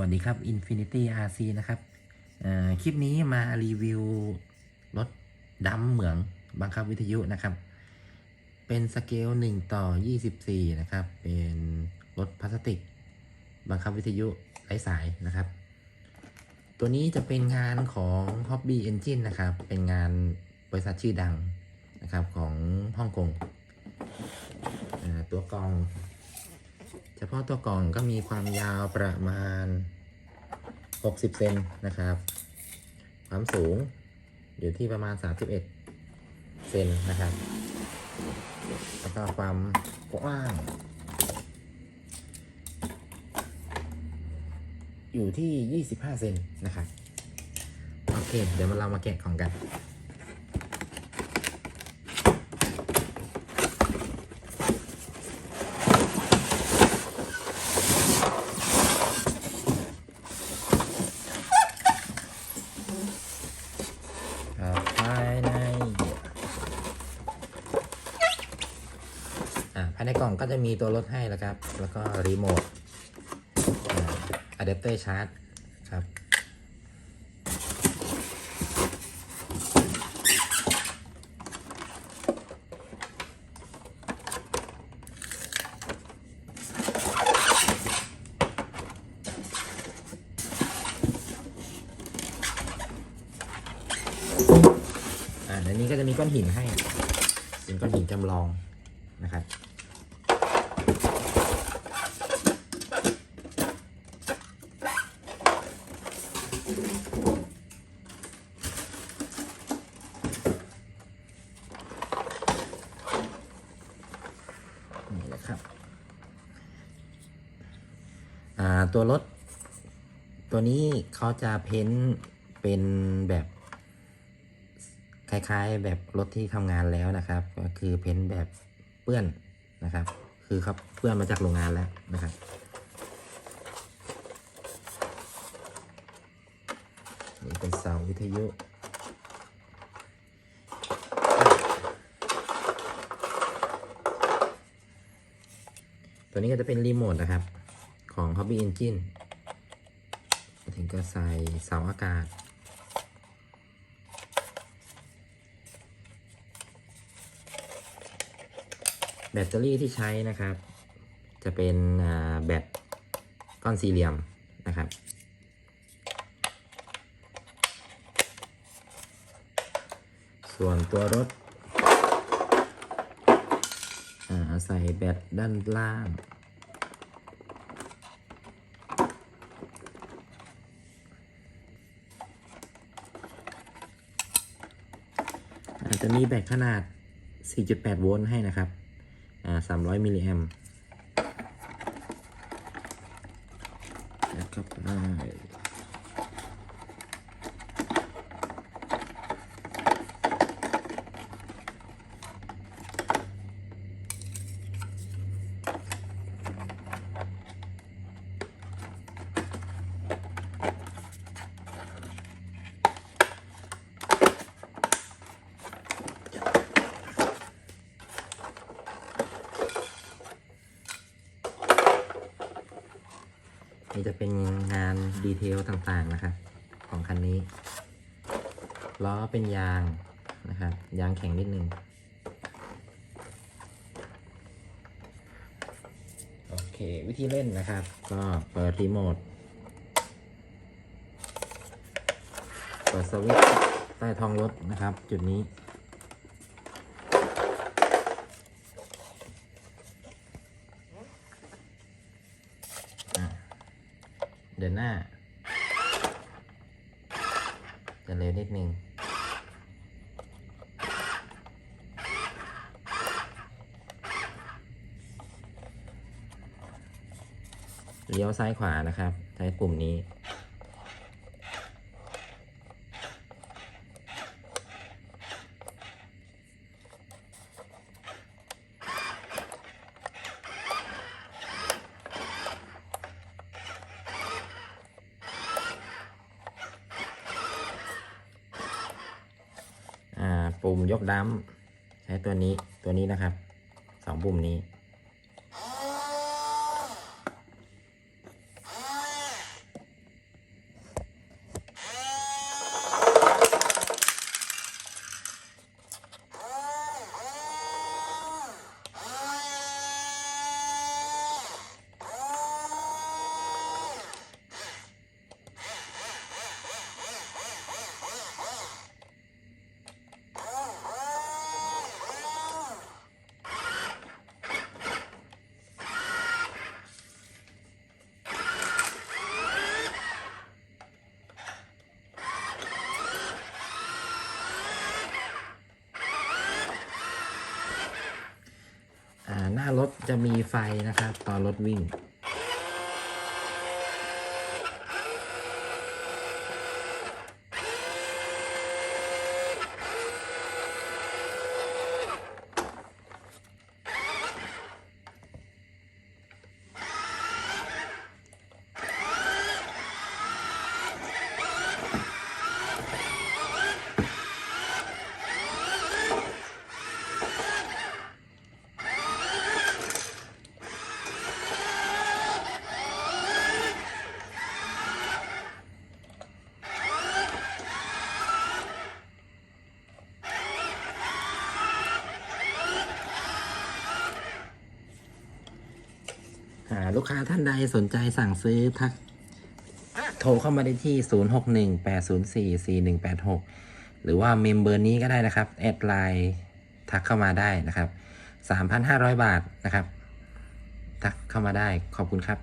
วัสดีครับ Infinity RC นะครับคลิปนี้มารีวิวรถดำเหมืองบังคับวิทยุนะครับ เป็นสเกล 1 ต่อ 24 นะครับ เป็นรถพลาสติก บังคับวิทยุไร้สายนะครับ ตัวนี้จะเป็นงานของ Hobby Engine นะครับ เป็นงานบริษัทชื่อดังนะครับของฮ่องกงตัวกอง เฉพาะตัวกล่องก็มีความยาวประมาณ 60 เซนนะครับ ความสูงอยู่ที่ประมาณ 31 เซนนะครับ แล้วก็ความกว้าง อยู่ที่ 25 เซนนะครับ โอเค เดี๋ยวเรามาแกะของกัน ครับภายในอ่าภาย ในกล่องก็จะมีตัวรถให้แล้วครับ แล้วก็รีโมทอะแดปเตอร์ชาร์จครับ อ่าในนี้ก็จะมีก้อนหินให้เป็นก้อนหินจำลองนะครับ นะครับตัวรถ ตัวนี้เขาจะเพ้นเป็นแบบคล้ายๆแบบรถที่ทำงานแล้วนะครับ ก็คือเพ้นแบบเปื้อนนะครับ คือเขาเปื้อนมาจากโรงงานแล้วนะครับนี่เป็นเสาวิทยุ ตัวนี้ก็จะเป็นรีโมทนะครับ ของ Hobby Engine ถึงก็ใส่เสาอากาศ แบตเตอรี่ที่ใช้นะครับ จะเป็นแบตก้อนสี่เหลี่ยมนะครับส่วนตัวรถ ใส่แบตด้านล่าง อาจจะมีแบตขนาด 4.8 โวลต์ให้นะครับอ่า300 มิลลิแอมป์แล้วก็ไป นี่จะเป็นงานดีเทลต่างๆนะครับของคันนี้ ล้อเป็นยางนะครับยางแข็งนิดนึง โอเค วิธีเล่นนะครับ ก็เปิดรีโมทเปิดสวิตช์ใต้ท้องรถนะครับ จุดนี้ อะเดินหน้า จะเร็วนิดนึงเลี้ยวซ้ายขวานะครับ ใช้ปุ่มนี้ อ่า ปุ่มยกดัมใช้ตัวนี้ตัวนี้นะครับสองปุ่มนี้ หน้ารถจะมีไฟนะครับ ตอนรถวิ่ง ลูกค้าท่านใดสนใจสั่งซื้อทักโทรเข้ามาได้ที่ 0618044186 หรือว่าเมมเบอร์นี้ก็ได้นะครับ แอดไลน์ทักเข้ามาได้นะครับ 3,500 บาทนะครับ ทักเข้ามาได้ขอบคุณครับ